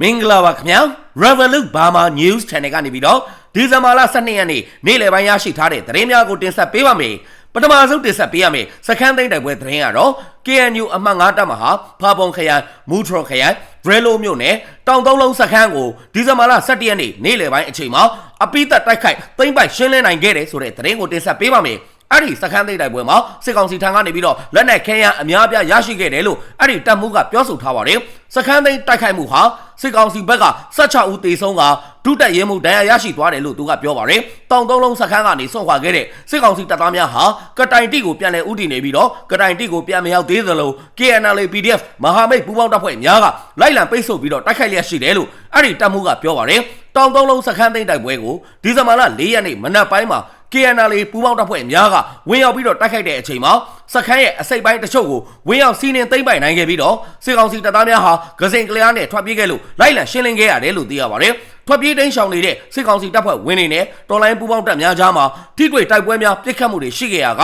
မင်္ဂလာပါခင်ဗျာ Revolut Burma News Channel ကနေပြီးတော့ဒီဇင်ဘာလ12ရက်နေ့နေ့လယ်ပိုင်းရရှိထားတဲ့သတင်းများကိုတင်ဆက်ပေးပါမယ်ပထမဆုံးတင်ဆက်ပေးရမယ်စခန်းသိမ်းတိုက်ပွဲသတင်းကတော့ KNU အမှတ်9တပ်မဟာဖာပုံခရိုင်မူထရခရိုင်ဒရဲလိုမြို့နယ်တောင်သုံးလုံးစခန်းကိုဒီဇင်ဘာလ17ရက်နေ့နေ့လယ်ပိုင်းအချိန်မှာအပိသက်တိုက်ခိုက်သိမ်းပိုက်ရှင်းလင်းနိုင်ခဲ့တယ်ဆိုတဲ့သတင်းကိုတင်ဆက်ပေးပါမယ် အဲ့ဒီစခန်းသိမ်းတိုက်ပွဲမှာစစ်ကောင်စီထံကနေပြီးတော့လက်နက်ခဲယမ်းအများအပြားရရှိခဲ့တယ်လို့အဲ့ဒီတပ်မှုကပြောဆိုထားပါတယ်စခန်းသိမ်းတိုက်ခိုက်မှုဟာစစ်ကောင်စီဘက်က16ဦးသေဆုံးကဒုတက်ရဲမှုဒဏ်ရာရရှိသွားတယ်လို့သူကပြောပါတယ်တောင်သုံးလုံးစခန်းကနေဆွန့်ခွာခဲ့တဲ့စစ်ကောင်စီတပ်သားများဟာကတိုင်တိကိုပြန်လည်ဥတည်နေပြီးတော့ကတိုင်တိကိုပြန်မရောက်သေးသလို KNL PDF မဟာမိတ်ပူးပေါင်းတပ်ဖွဲ့များကလိုက်လံပိတ်ဆို့ပြီးတော့တိုက်ခိုက်လျက်ရှိတယ်လို့အဲ့ဒီတပ်မှုကပြောပါတယ်တောင်သုံးလုံးစခန်းသိမ်းတိုက်ပွဲကိုဒီဇင်ဘာလ4ရက်နေ့မနက်ပိုင်းမှာ KNL ပူးပေါင်းတပ်ဖွဲ့အများကဝင်ရောက်ပြီးတော့တိုက်ခိုက်တဲ့အချိန်မှာစခန်းရဲ့အစိပ်ပိုင်းတချို့ကိုဝင်ရောက်စီးနင်းသိမ်းပိုက်နိုင်ခဲ့ပြီးတော့စစ်ကောင်စီတပ်သားများဟာဂစင်ကလျားနဲ့ထွက်ပြေးခဲ့လို့လိုက်လံရှင်းလင်းခဲ့ရတယ်လို့သိရပါတယ်။ထွက်ပြေးတိမ်းရှောင်နေတဲ့စစ်ကောင်စီတပ်ဖွဲ့ဝင်တွေနဲ့တော်လိုင်းပူးပေါင်းတပ်များကြားမှာထိတွေ့တိုက်ပွဲများပစ်ခတ်မှုတွေရှိခဲ့ရက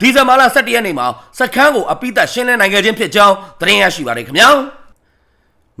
ဒီဇင်ဘာလ17ရက်နေ့မှာစခန်းကိုအပိသက်ရှင်းလင်းနိုင်ခဲ့ခြင်းဖြစ်ကြောင်းသတင်းရရှိပါတယ်ခင်ဗျာ။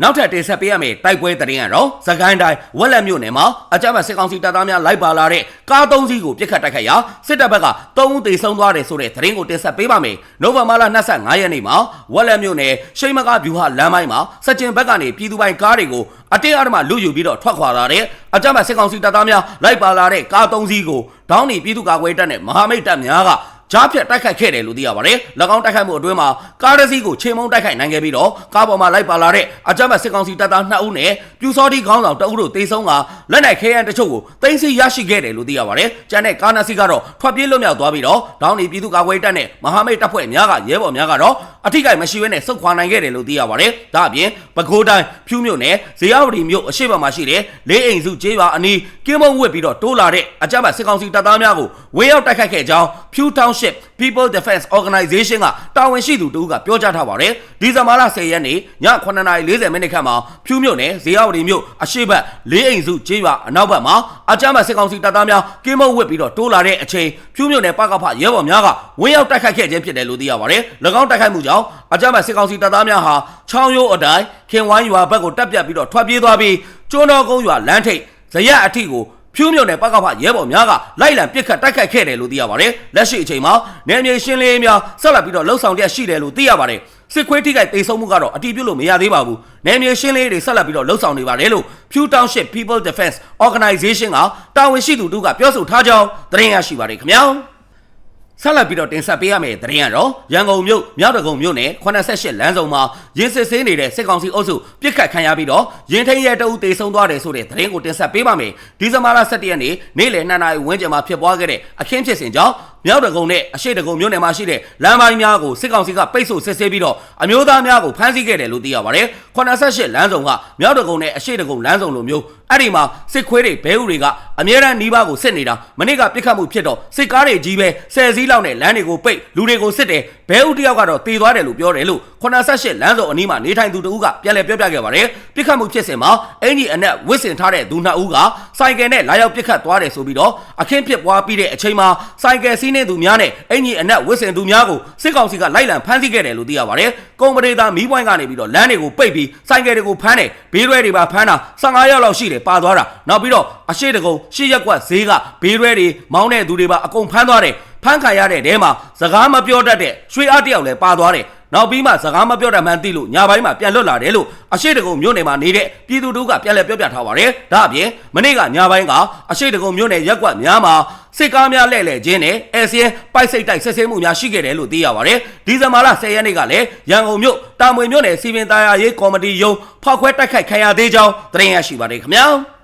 နောက်ထပ်တင်ဆက်ပေးရမယ့်တိုက်ပွဲသတင်းကတော့သခိုင်းတိုင်းဝက်လက်မြို့နယ်မှာအကြမ်းဖက်စစ်ကောင်စီတပ်သားများလိုက်ပါလာတဲ့ကားသုံးစီးကိုပြစ်ခတ်တိုက်ခိုက်ရာစစ်တပ်ဘက်က၃ဦးသေဆုံးသွားတယ်ဆိုတဲ့သတင်းကိုတင်ဆက်ပေးပါမယ်။နိုဝင်ဘာလ25ရက်နေ့မှာဝက်လက်မြို့နယ်ရှိမကဗျူဟာလမ်းပိုင်းမှာစက်ကျင်ဘက်ကနေပြည်သူပိုင်ကားတွေကိုအတင်းအဓမ္မလူယူပြီးတော့ထွက်ခွာလာတဲ့အကြမ်းဖက်စစ်ကောင်စီတပ်သားများလိုက်ပါလာတဲ့ကားသုံးစီးကိုဒေါင်းနီပြည်သူ့ကာကွယ်တပ်နဲ့မဟာမိတ်တပ်များက ကြားဖြတ်တိုက်ခိုက်ခဲ့တယ်လို့သိရပါတယ်။၎င်းတိုက်ခိုက်မှုအတွင်းမှာကားတစ်စီးကိုချိန်မုံတိုက်ခိုက်နိုင်ခဲ့ပြီးတော့ကားပေါ်မှာလိုက်ပါလာတဲ့အကြမ်းဖက်စစ်ကောင်စီတပ်သား2ဦးနဲ့ပြူစောတိခေါင်းဆောင်2ဦးတို့တေဆုံးကလက်နက်ခဲယမ်းတချို့ကိုတင်စီရရှိခဲ့တယ်လို့သိရပါတယ်။ကျန်တဲ့ကားနှစ်စီးကတော့ထွက်ပြေးလွတ်မြောက်သွားပြီးတော့ဒေါင်းနီပြည်သူ့ကာကွယ်တပ်နဲ့မဟာမိတ်တပ်ဖွဲ့များကရဲဘော်များကတော့အထိကိမရှိဘဲနဲ့စုခွာနိုင်ခဲ့တယ်လို့သိရပါတယ်။ဒါအပြင်ပဲခူးတိုင်းဖြူးမြို့နယ်ဇေယျဝတီမြို့အရှိတ်ဘက်မှာရှိတဲ့လေးအိမ်စုကျေးရွာအနီးကင်းမုံဝစ်ပြီးတော့တိုးလာတဲ့အကြမ်းဖက်စစ်ကောင်စီတပ်သားများကိုဝေရောက်တိုက်ခိုက်ခဲ့ကြောင်းဖြူး Township People Defense Organization ကတာဝန်ရှိသူတို့ကပြောကြားထားပါတယ်။ဒီဇင်ဘာလ10ရက်နေ့ည9:40မိနစ်ခန့်မှာဖြူးမြို့နယ်ဇေယျဝတီမြို့အရှိတ်ဘက်လေးအိမ်စုကျေးရွာအနောက်ဘက်မှာအကြမ်းဖက်စစ်ကောင်စီတပ်သားများကင်းမုံဝစ်ပြီးတော့တိုးလာတဲ့အချိန်ဖြူးမြို့နယ်ပကဖရဲဘော်များကဝေရောက်တိုက်ခိုက်ခဲ့ခြင်းဖြစ်တယ်လို့သိရပါတယ်။၎င်းတိုက်ခိုက်မှုကြောင့်အကြမ်းဖက်စစ်ကောင်စီတပ်သားများဟာချောင်းရိုးအတိုင်းခင်ဝိုင်းရွာဘက်ကိုတက်ပြတ်ပြီးတော့ထွက်ပြေးသွားပြီးကျွန်းတော်ကုန်းရွာလမ်းထိပ်ဇရက်အထိကို ဖြူးမြုံနယ်ပကဖရဲဘော်များကလိုက်လံပစ်ခတ်တိုက်ခိုက်ခဲ့တယ်လို့သိရပါတယ်။လက်ရှိအချိန်မှာနယ်မြေရှင်းလင်းရေးများဆက်လက်ပြီးတော့လှုပ်ဆောင်ရရှိတယ်လို့သိရပါတယ်။စစ်ခွေးထိခိုက်တိတ်ဆုံးမှုကတော့အတီးပြုတ်လို့မရသေးပါဘူး။နယ်မြေရှင်းလင်းရေးတွေဆက်လက်ပြီးတော့လှုပ်ဆောင်နေပါတယ်လို့ Pew Township People Defense Organization ကတာဝန်ရှိသူတို့ကပြောဆိုထားကြောင်းသတင်းရရှိပါတယ်ခင်ဗျာ။ ဆက်လက်ပြီးတော့တင်ဆက်ပေးရမယ့်သတင်းကတော့ရန်ကုန်မြို့မြောက်တကုံမြို့နယ်88လမ်းဆောင်မှာရင်းစစ်ဆေးနေတဲ့စစ်ကောင်စီအုပ်စုပြစ်ခတ်ခံရပြီးတော့ရင်ထိန်ရဲတအုပ်တေဆုံးသွားတယ်ဆိုတဲ့သတင်းကိုတင်ဆက်ပေးပါမယ်ဒီဇင်ဘာလ17ရက်နေ့နေ့လယ်2နာရီဝန်းကျင်မှာဖြစ်ပွားခဲ့တဲ့အခင်းဖြစ်စဉ်ကြောင့်မြောက်တကုံနဲ့အရှိတကုံမြို့နယ်မှာရှိတဲ့လမ်းပိုင်းများကိုစစ်ကောင်စီကပိတ်ဆို့စစ်ဆေးပြီးတော့အမျိုးသားများကိုဖမ်းဆီးခဲ့တယ်လို့သိရပါတယ်88လမ်းဆောင်ကမြောက်တကုံနဲ့အရှိတကုံလမ်းဆောင်လိုမျိုး အဲ့ဒီမှာစစ်ခွေးတွေဘဲဥတွေကအမြဲတမ်းနီးပါးကိုစစ်နေတာမနေ့ကပြစ်ခတ်မှုဖြစ်တော့စစ်ကားတွေကြီးပဲဆယ်စီးလောက်နဲ့လမ်းတွေကိုပိတ်လူတွေကိုစစ်တယ်ဘဲဥတယောက်ကတော့တေသွားတယ်လို့ပြောတယ်လို့88လမ်းဆောင်အနီးမှာနေထိုင်သူတဦးကပြန်လည်ပြောပြခဲ့ပါတယ်ပြစ်ခတ်မှုဖြစ်စဉ်မှာအင်ကြီးအနက်ဝစ်စင်ထားတဲ့သူနှစ်ဦးကစိုက်ကယ်နဲ့လာရောက်ပြစ်ခတ်သွားတယ်ဆိုပြီးတော့အခင်းဖြစ်ပွားပြီးတဲ့အချိန်မှာစိုက်ကယ်စီးနေသူများနဲ့အင်ကြီးအနက်ဝစ်စင်သူများကိုစစ်ကောင်စီကလိုက်လံဖမ်းဆီးခဲ့တယ်လို့သိရပါတယ်ကုံပဒေသာမီးပွိုင်းကနေပြီးတော့လမ်းတွေကိုပိတ်ပြီးစိုက်ကယ်တွေကိုဖမ်းတယ်ဘေးရွဲတွေပါဖမ်းတာ15ရောက်လောက်ရှိတယ်ပါသွားတာနောက်ပြီးတော့အရှိတကုံရှေ့ရက်ကွက်ဈေးကဘေးရွဲတွေမောင်းတဲ့သူတွေပါအကုန်ဖမ်းသွားတယ်ဖမ်းခံရတဲ့တဲမှာစကားမပြောတတ်တဲ့ရွှေအားတယောက်လည်းပါသွားတယ်နောက်ပြီးမှစကားမပြောတတ်မှန်းသိလို့ညပိုင်းမှာပြန်လွတ်လာတယ်လို့အရှိတကုံမြို့နယ်မှာနေတဲ့ပြည်သူတို့ကပြန်လည်ပြောပြထားပါတယ်။ဒါအပြင်မနေ့ကညပိုင်းကအရှိတကုံမြို့နယ်ရက်ကွက်များမှာ စစ်ကားများလှည့်လည်ခြင်းနဲ့အဲဆီယပိုက်စိတ်တိုက်ဆက်ဆဲမှုများရှိခဲ့တယ်လို့သိရပါတယ်။ဒီဇင်ဘာလ10ရက်နေ့ကလည်းရန်ကုန်မြို့တာမွေမြို့နယ်စီပင်သားယာရေးကော်မတီရုံးဖောက်ခွဲတိုက်ခိုက်ခံရသေးကြောင်းသတင်းရရှိပါတယ်ခင်ဗျာ။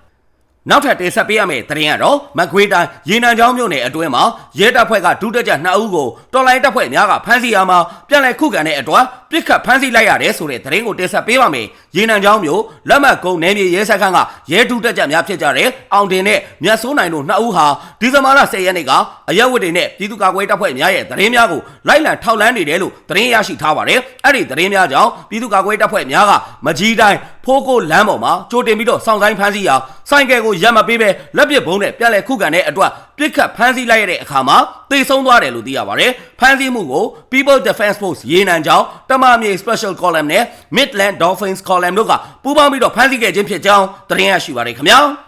နောက်ထပ်တင်ဆက်ပေးရမယ့်သတင်းကတော့မကွေးတိုင်းရေနံချောင်းမြို့နယ်အတွင်းမှာရဲတပ်ဖွဲ့ကဒုတက်ကြ2ဦးကိုတော်လိုင်းတပ်ဖွဲ့များကဖမ်းဆီးရမှာပြန်လည်ခုခံတဲ့အတွက်ပြစ်ခတ်ဖမ်းဆီးလိုက်ရတယ်ဆိုတဲ့သတင်းကိုတင်ဆက်ပေးပါမယ်။ရေနံချောင်းမြို့လက်မှတ်ကုန်းနယ်မြေရဲစခန်းကရဲဒုတက်ကြများဖြစ်ကြတဲ့အောင်တင်နဲ့မြတ်စိုးနိုင်တို့2ဦးဟာဒီဇင်ဘာလ10ရက်နေ့ကအရက်ဝတ်တွေနဲ့ပြည်သူ့ကာကွယ်တပ်ဖွဲ့များရဲ့သတင်းများကိုလိုက်လံထောက်လန်းနေတယ်လို့သတင်းရရှိထားပါတယ်။အဲ့ဒီသတင်းများကြောင့်ပြည်သူ့ကာကွယ်တပ်ဖွဲ့များကမကြီးတိုင်း ဖိုးကိုလမ်းပေါ်မှာကြိုတင်ပြီးတော့စောင့်ဆိုင်ဖမ်းဆီးရာဆိုင်ကယ်ကိုရပ်မပေးပဲလက်ပစ်ဘုံနဲ့ပြက်လက်ခုခံတဲ့အတွက်ပြစ်ခတ်ဖမ်းဆီးလိုက်ရတဲ့အခါမှာတေဆုံးသွားတယ်လို့သိရပါတယ်ဖမ်းဆီးမှုကို People Defense Force ရေနံကြောင်းတမမြေ Special Column နဲ့ Midland Dolphins Column တို့ကပူးပေါင်းပြီးတော့ဖမ်းဆီးခဲ့ခြင်းဖြစ်ကြောင်းသတင်းရရှိပါတယ်ခင်ဗျာ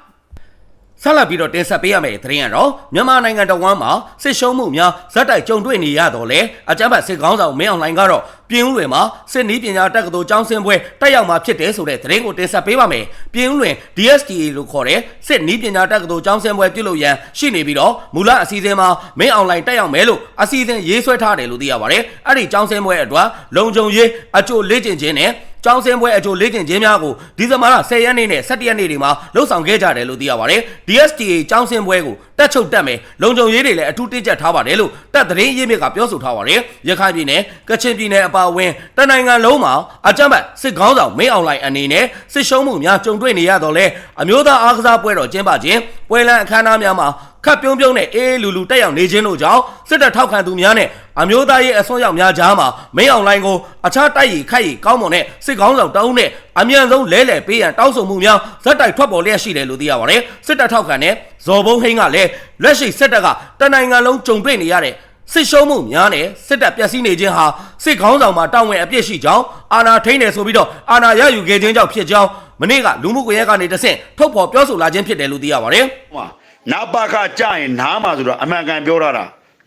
ဆက်လက်ပြီးတော့တင်ဆက်ပေးရမယ့်သတင်းကတော့မြန်မာနိုင်ငံတော်ဝန်မှာစစ်ရှုံးမှုများဇက်တိုက်ကြုံတွေ့နေရတော့လေအကြမ်းဖက်စစ်ကောင်းဆောင်မင်းအောင်လှိုင်ကတော့ပြင်းဦးလွင်မှာစစ်နီးပညာတက္ကသိုလ်ကျောင်းဆင်းပွဲတက်ရောက်မှာဖြစ်တယ်ဆိုတဲ့သတင်းကိုတင်ဆက်ပေးပါမယ်ပြင်းဦးလွင် DSTA လို့ခေါ်တဲ့စစ်နီးပညာတက္ကသိုလ်ကျောင်းဆင်းပွဲပြုလုပ်ရန်ရှိနေပြီးတော့မူလအစီအစဉ်မှာမင်းအောင်လှိုင်တက်ရောက်မယ်လို့အစီအစဉ်ရေးဆွဲထားတယ်လို့သိရပါတယ်အဲ့ဒီကျောင်းဆင်းပွဲအတွက်လုံခြုံရေးအကျိုးလေ့ကျင့်ခြင်းနဲ့ ကျောင်းဆင်းပွဲအကျိုးလေ့ကျင့်ခြင်းများကိုဒီဇင်ဘာလ10ရက်နေ့နဲ့17ရက်နေ့တွေမှာလှုပ်ဆောင်ခဲ့ကြတယ်လို့သိရပါတယ် DSTA ကျောင်းဆင်းပွဲကိုတက်ချုပ်တက်မယ်လုံခြုံရေးတွေလည်းအထူးတင်းကျပ်ထားပါတယ်လို့တက်သတင်းရင်းမြစ်ကပြောဆိုထားပါတယ်ရခိုင်ပြည်နယ်ကချင်ပြည်နယ်အပါအဝင်တနိုင်ငံလုံးမှာအကြမ်းဖက်စစ်ကောင်းဆောင်မင်းအောင်လှိုင်အနေနဲ့စစ်ရှုံးမှုများကြုံတွေ့နေရတော့လဲအမျိုးသားအားကစားပွဲတော်ကျင်းပခြင်းပွဲလမ်းအခမ်းအနားများမှာ ခပ်ပြုံးပြုံးနဲ့အေးအေးလူလူတက်ရောက်နေခြင်းတို့ကြောင့်စစ်တပ်ထောက်ခံသူများနဲ့အမျိုးသားရေးအစွန်းရောက်များကြားမှာမင်းအောင်လှိုင်ကိုအခြားတိုက်ရီခိုက်ရီကောင်းမွန်တဲ့စစ်ကောင်းဆောင်တောင်းနဲ့အမြန်ဆုံးလဲလှယ်ပေးရန်တောင်းဆိုမှုများဇက်တိုက်ထွက်ပေါ်လျက်ရှိတယ်လို့သိရပါတယ်စစ်တပ်ထောက်ခံတဲ့ဇော်ဘုံဟိန်းကလည်းလက်ရှိစစ်တပ်ကတနိုင်ငံလုံးကြုံတွေ့နေရတဲ့စစ်ရှုံးမှုများနဲ့စစ်တပ်ပျက်စီးနေခြင်းဟာစစ်ခေါင်းဆောင်မှာတောင်းဝင်အပြစ်ရှိကြောင်းအာဏာထိန်းတယ်ဆိုပြီးတော့အာဏာရယူခဲ့ခြင်းကြောင့်ဖြစ်ကြောင်းမနေ့ကလူမှုကွန်ရက်ကနေတဆင့်ထုတ်ဖော်ပြောဆိုလာခြင်းဖြစ်တယ်လို့သိရပါတယ်ဟိုမှာ နာပါခကြရင်နားမှာဆိုတော့အမှန်ကန်ပြောရတာ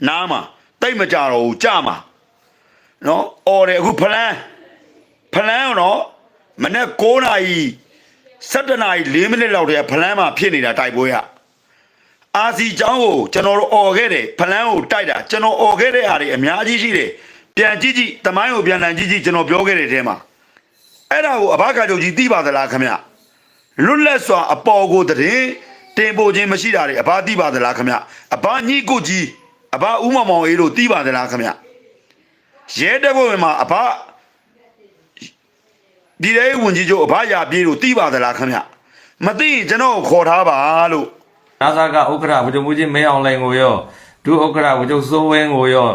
နားမှာတိတ်မကြတော့ဘူးကြမှာနော်အော်တယ်အခုဖလန်းဖလန်းတော့မနေ့9နာရီ7နာရီ4မိနစ်လောက်တည်းကဖလန်းမှာဖြစ်နေတာတိုက်ပွဲရအာစီချောင်းကိုကျွန်တော်တို့អော်ခဲ့တယ်ဖလန်းကိုတိုက်တာကျွန်တော်អော်ခဲ့တဲ့ဟာတွေအများကြီးရှိတယ်ပြန်ကြည့်ကြည့်တမိုင်းကိုပြန်လည်ကြည့်ကြည့်ကျွန်တော်ပြောခဲ့တဲ့အဲထဲမှာအဲ့ဒါကိုအဘကချုပ်ကြီးသိပါသလားခင်ဗျလွတ်လပ်စွာအပေါ်ကိုတည် တင်ပို့ခြင်းမရှိတာတွေအဘသိပါသလားခင်ဗျအဘညိကိုကြီးအဘဥမမောင်အေးတို့သိပါသလားခင်ဗျရဲတပ်ဖွဲ့ဝင်မှာအဘဒီရဲဝင်ကြီးချုပ်အဘရာပြေးတို့သိပါသလားခင်ဗျမသိရင်ကျွန်တော်ကိုခေါ်ထားပါလို့နာဇာကဥက္ကရာဗကြုံမှုချင်းမင်းအောင်လိုင်ကိုရောဒုဥက္ကရာဗကြုံစိုးဝင်းကိုရော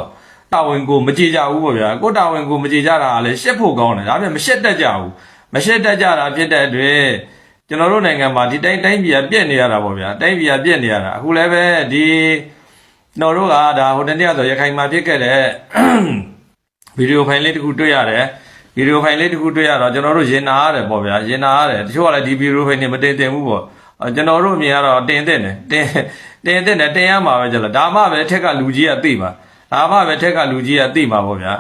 တာဝန်ကိုမကြည်ကြဘူးပေါ့ဗျာကိုတာဝန်ကိုမကြည်ကြတာကလည်းရှက်ဖို့ကောင်းတယ်ဒါပေမဲ့မရှက်တတ်ကြဘူးမရှက်တတ်ကြတာဖြစ်တဲ့အတွက် ကျွန်တော်တို့နိုင်ငံမှာဒီတိုင်းတိုင်းပြည်ကပြက်နေရတာပေါ့ဗျာတိုင်းပြည်ကပြက်နေရတာအခုလည်းပဲဒီကျွန်တော်တို့ကဒါဟိုတနေ့ကဆိုရခိုင်မှာဖြစ်ခဲ့တဲ့ဗီဒီယိုဖိုင်လေးတစ်ခုတွေ့ရတယ်ဗီဒီယိုဖိုင်လေးတစ်ခုတွေ့ရတော့ကျွန်တော်တို့ရင်နာရတယ်ပေါ့ဗျာရင်နာရတယ်တချို့ကလည်းဒီဗီဒီယိုဖိုင်နေမတင်တင်ဘူးပေါ့အဲကျွန်တော်တို့အမြင်ကတော့တင်တင်တယ်တင်တင်တင်တယ်တင်ရမှာပဲကျတော့ဒါမှပဲထက်ကလူကြီးကသိမှာဒါမှပဲထက်ကလူကြီးကသိမှာပေါ့ဗျာ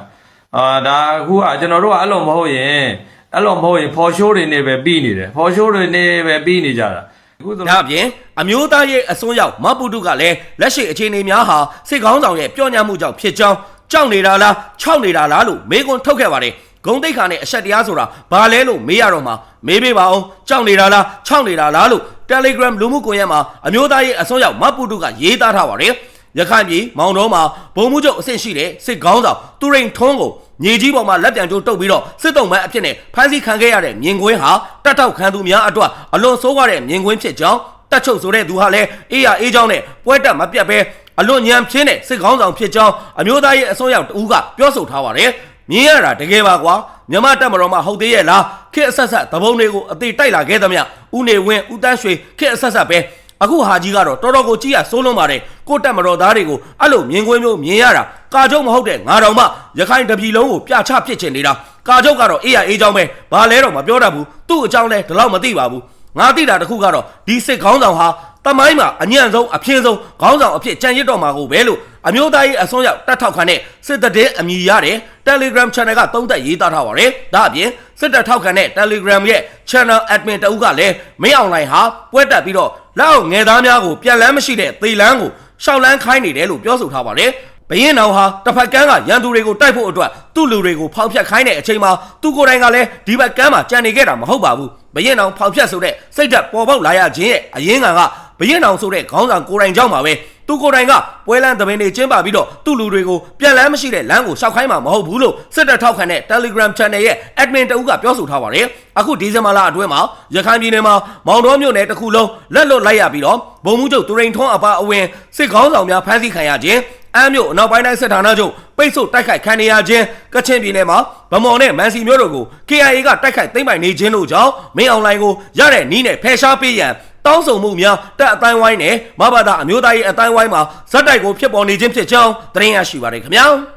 အာဒါအခုကကျွန်တော်တို့ကအဲ့လိုမဟုတ်ရင် အဲ့လိုမဟုတ်ရင်ဖော်ရှိုးတွေနေပဲပြီးနေတယ်ဖော်ရှိုးတွေနေပဲပြီးနေကြတာအခုဆိုဒါအပြင်အမျိုးသားရဲ့အစွန်းရောက်မပူတုကလည်းလက်ရှိအခြေအနေများဟာစစ်ကောင်းဆောင်ရဲ့ပြောညမှုကြောင့်ဖြစ်ကြောင်းကြောက်နေတာလားခြောက်နေတာလားလို့မေးခွန်းထုတ်ခဲ့ပါတယ်ဂုံတိတ်ခါနဲ့အဆက်တရားဆိုတာဘာလဲလို့မေးရတော့မှာမေးပေးပါအောင်ကြောက်နေတာလားခြောက်နေတာလားလို့ Telegram လူမှုကွန်ရက်မှာအမျိုးသားရဲ့အစွန်းရောက်မပူတုကရေးသားထားပါတယ် ရခိုင်ပြည်မောင်တော်မှာဘုံမှုချုပ်အဆင့်ရှိတဲ့စစ်ကောင်းဆောင်သူရိန်ထွန်းကိုမြေကြီးပေါ်မှာလက်ပြန်ကျိုးတုပ်ပြီးတော့စစ်တုံးမန်းအဖြစ်နဲ့ဖမ်းဆီးခံခဲ့ရတဲ့မြင်ကွင်းဟာတက်တောက်ခံသူများအတွက်အလွန်ဆိုးရတဲ့မြင်ကွင်းဖြစ်ကြောင်းတက်ချုပ်ဆိုတဲ့သူဟာလည်းအေးရအေးချောင်းနဲ့ပွဲတက်မပြတ်ပဲအလွန်ညံပြင်းတဲ့စစ်ကောင်းဆောင်ဖြစ်ကြောင်းအမျိုးသားရဲ့အစိုးရတဦးကပြောဆိုထားပါတယ်မြင်ရတာတကယ်ပါကွာမြမတက်မတော်မှာဟုတ်သေးရဲ့လားခေတ်အဆက်ဆက်သဘုံတွေကိုအသေးတိုက်လာခဲ့သမျှဦးနေဝင်းဦးတန်းရွှေခေတ်အဆက်ဆက်ပဲ အခုဟာကြီးကတော့တော်တော်ကိုကြည့်ရစိုးလုံးပါတယ်ကိုတက်မတော်သားတွေကိုအဲ့လိုမြင်ကွင်းမျိုးမြင်ရတာကာချုပ်မဟုတ်တဲ့ငါတော်မှရခိုင်တပြည်လုံးကိုပြချပစ်ချင်နေတာကာချုပ်ကတော့အေးရအေးချောင်းပဲဘာလဲတော့မပြောတတ်ဘူးသူ့အကြောင်းလဲဒီလောက်မသိပါဘူးငါသိတာတခုကတော့ဒီစစ်ခေါင်းဆောင်ဟာ တမိုင်းမှာအညံ့ဆုံးအပြင်းဆုံးခေါင်းဆောင်အဖြစ်ကြံရစ်တော်မှာကိုပဲလို့အမျိုးသားရေးအစွန်းရောက်တက်ထောက်ခံတဲ့စစ်တပ်တဲ့အမည်ရတဲ့ Telegram Channel ကသုံးသက်ရေးသားထားပါတယ်။ဒါအပြင်စစ်တပ်ထောက်ခံတဲ့ Telegram ရဲ့ Channel Admin တဦးကလည်းမင်းအောင်လိုင်ဟာပွဲတက်ပြီးတော့လက်အောက်ငယ်သားများကိုပြန်လန်းမရှိတဲ့သေလန်းကိုရှောက်လန်းခိုင်းနေတယ်လို့ပြောဆိုထားပါတယ်။ဘရင်နောင်ဟာတစ်ဖက်ကန်းကရန်သူတွေကိုတိုက်ဖို့အတွက်သူ့လူတွေကိုဖောက်ဖျက်ခိုင်းတဲ့အချိန်မှာသူကိုယ်တိုင်ကလည်းဒီဘက်ကန်းမှာကြံနေခဲ့တာမဟုတ်ပါဘူး။ဘရင်နောင်ဖောက်ဖျက်ဆိုတဲ့စိတ်ဓာတ်ပေါ်ပေါက်လာရခြင်းရဲ့အရင်းခံက ဘရင်နောင်ဆိုတဲ့ခေါင်းဆောင်ကိုယ်တိုင်ကြောင့်ပါပဲသူကိုယ်တိုင်ကပွဲလန်းသမင်းတွေကျင်းပပြီးတော့သူ့လူတွေကိုပြန်လန်းမရှိတဲ့လမ်းကိုရှောက်ခိုင်းမှာမဟုတ်ဘူးလို့စစ်တပ်ထောက်ခံတဲ့ Telegram Channel ရဲ့ admin တဦးကပြောဆိုထားပါတယ်အခုဒီဇင်ဘာလအတွင်းမှာရခိုင်ပြည်နယ်မှာမောင်တော်မြို့နယ်တစ်ခုလုံးလက်လွတ်လိုက်ရပြီးတော့ဘုံမှုချုပ်သူရိန်ထွန်းအပါအဝင်စစ်ခေါင်းဆောင်များဖမ်းဆီးခံရခြင်းအမ်းမြို့အနောက်ပိုင်းတိုင်းစစ်ဌာနချုပ်ပိတ်ဆို့တိုက်ခိုက်ခံနေရခြင်းကချင်ပြည်နယ်မှာဗမော်နဲ့မန်စီမြို့တို့ကို KIA ကတိုက်ခိုက်သိမ်းပိုက်နေခြင်းတို့ကြောင့်မင်းအွန်လိုင်းကိုရတဲ့နီးနဲ့ဖယ်ရှားပေးရန် တောင်းဆိုမှုများတက်အတိုင်းဝိုင်းနဲ့မဘာသာအမျိုးသားရေးအတိုင်းဝိုင်းမှာဇက်တိုက်ကိုဖြစ်ပေါ်နေခြင်းဖြစ်ကြောင်းသတင်းရရှိပါတယ်ခင်ဗျာ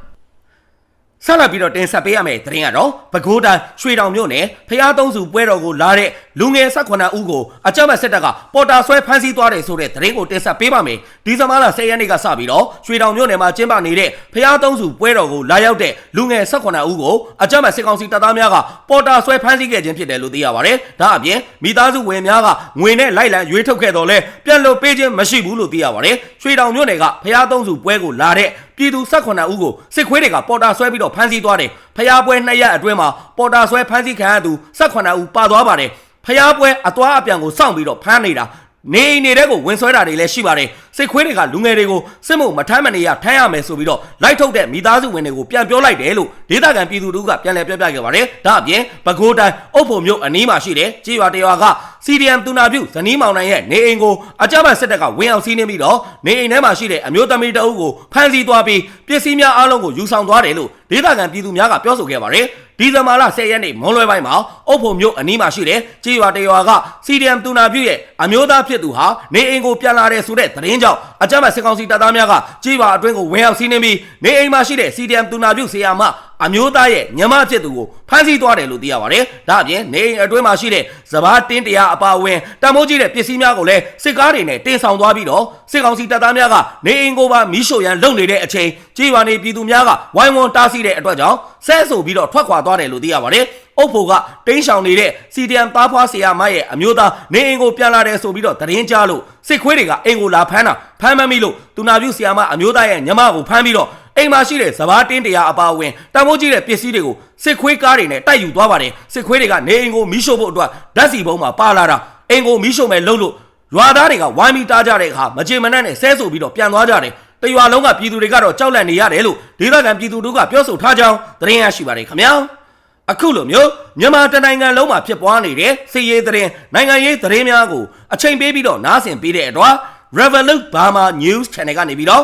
ဆက်လက်ပြီးတော့တင်ဆက်ပေးရမယ့်သတင်းကတော့ပဲခူးတိုင်းရွှေတောင်မြို့နယ်ဖျားသုံးစုပွဲတော်ကိုလာတဲ့လူငယ်18ဦးကိုအကြမ်းဖက်စစ်တပ်ကပေါ်တာဆွဲဖမ်းဆီးသွားတယ်ဆိုတဲ့သတင်းကိုတင်ဆက်ပေးပါမယ်ဒီဇင်ဘာလ10ရက်နေ့ကစပြီးတော့ရွှေတောင်မြို့နယ်မှာကျင်းပနေတဲ့ဖျားသုံးစုပွဲတော်ကိုလာရောက်တဲ့လူငယ်18ဦးကိုအကြမ်းဖက်စစ်ကောင်စီတပ်သားများကပေါ်တာဆွဲဖမ်းဆီးခဲ့ခြင်းဖြစ်တယ်လို့သိရပါတယ်ဒါအပြင်မိသားစုဝင်များကငွေနဲ့လိုက်လံရွေးထုတ်ခဲ့တော့လဲပြန်လို့ပေးခြင်းမရှိဘူးလို့သိရပါတယ်ရွှေတောင်မြို့နယ်ကဖျားသုံးစုပွဲကိုလာတဲ့ ပြည်သူ18ဦးကိုစစ်ခွေးတွေကပေါ်တာဆွဲပြီးတော့ဖမ်းဆီးသွားတယ်။ဖျားပွဲနှစ်ရက်အတွင်းမှာပေါ်တာဆွဲဖမ်းဆီးခံရသူ18ဦးပါသွားပါတယ်။ဖျားပွဲအသွားအပြန်ကိုစောင့်ပြီးတော့ဖမ်းနေတာ နေအိမ်နေတဲ့ကိုဝင်ဆွဲတာတွေလည်းရှိပါတယ်။စစ်ခွေးတွေကလူငယ်တွေကိုစစ်မှုမထမ်းမနေရထမ်းရမယ်ဆိုပြီးတော့လိုက်ထုတ်တဲ့မိသားစုဝင်တွေကိုပြန်ပြောလိုက်တယ်လို့ဒေသခံပြည်သူတို့ကပြန်လည်ပြောပြခဲ့ပါတယ်။ဒါအပြင်ပဲခူးတိုင်းအုပ်ဖို့မြို့အနီးမှာရှိတဲ့ကြေးရွာတရွာက CDM တူနာပြုဇနီးမောင်နိုင်ရဲ့နေအိမ်ကိုအကြမ်းဖက်စစ်တပ်ကဝင်အောင်စီးနှင်းပြီးတော့နေအိမ်ထဲမှာရှိတဲ့အမျိုးသမီးတအုပ်ကိုဖမ်းဆီးသွားပြီးပစ္စည်းများအားလုံးကိုယူဆောင်သွားတယ်လို့ဒေသခံပြည်သူများကပြောဆိုခဲ့ပါတယ်။ ဒီဇင်ဘာလ10ရက်နေ့မွန်လွဲပိုင်းမှာအုပ်ဖို့မြို့အနီးမှာရှိတဲ့ကြေးရွာတရွာက CDM တူနာပြုရဲ့အမျိုးသားဖြစ်သူဟာနေအိမ်ကိုပြန်လာတဲ့ဆိုတဲ့သတင်းကြောင့်အကြမ်းဖက်စစ်ကောင်စီတပ်သားများကကြေးရွာအတွင်းကိုဝင်အောင်စီးနှင်းပြီးနေအိမ်မှာရှိတဲ့ CDM တူနာပြုဆရာမ အမျိုးသားရဲ့ညမဖြစ်သူကိုဖမ်းဆီးသွားတယ်လို့သိရပါတယ်။ဒါအပြင်နေအိမ်အတွင်းမှာရှိတဲ့စဘာတင်းတရားအပါအဝင်တမိုးကြီးတဲ့ပစ္စည်းများကိုလည်းစစ်ကားတွေနဲ့တင်ဆောင်သွားပြီးတော့စစ်ကောင်စီတပ်သားများကနေအိမ်ကိုပါမီးရှို့ရန်လုပ်နေတဲ့အချိန်ကြေးရွာနေပြည်သူများကဝိုင်းဝန်းတားဆီးတဲ့အတွက်ကြောင့်ဆဲဆိုပြီးတော့ထွက်ခွာသွားတယ်လို့သိရပါတယ်။အုပ်ဖို့ကတင်းရှောင်နေတဲ့ CDM သားဖွားဆရာမရဲ့အမျိုးသားနေအိမ်ကိုပြန်လာတယ်ဆိုပြီးတော့သတင်းကြားလို့စစ်ခွေးတွေကအိမ်ကိုလာဖမ်းတာဖမ်းမမိလို့တူနာပြုဆရာမအမျိုးသားရဲ့ညမကိုဖမ်းပြီးတော့ အိမ်မှာရှိတဲ့စဘာတင်းတရားအပါအဝင်တမိုးကြီးတဲ့ပစ္စည်းတွေကိုစစ်ခွေးကားတွေနဲ့တိုက်ယူသွားပါတယ်စစ်ခွေးတွေကနေအိမ်ကိုမီးရှို့ဖို့အတွက်ဓာတ်စီပုံးမှာပါလာတာအိမ်ကိုမီးရှို့မယ်လို့လို့ရွာသားတွေကဝိုင်းပြီးတားကြတဲ့အခါမကြေမနက်နဲ့ဆဲဆိုပြီးတော့ပြန်သွားကြတယ်တရွာလုံးကပြည်သူတွေကတော့ကြောက်လန့်နေရတယ်လို့ဒေသခံပြည်သူတို့ကပြောဆိုထားကြောင်းသတင်းရရှိပါတယ်ခင်ဗျာအခုလိုမျိုးမြန်မာတနိုင်ငံလုံးမှာဖြစ်ပွားနေတဲ့စီရေးသတင်းနိုင်ငံရေးသတင်းများကိုအချိန်ပေးပြီးတော့နားဆင်ပေးတဲ့အတွက် Revolut Burma News Channel ကနေပြီးတော့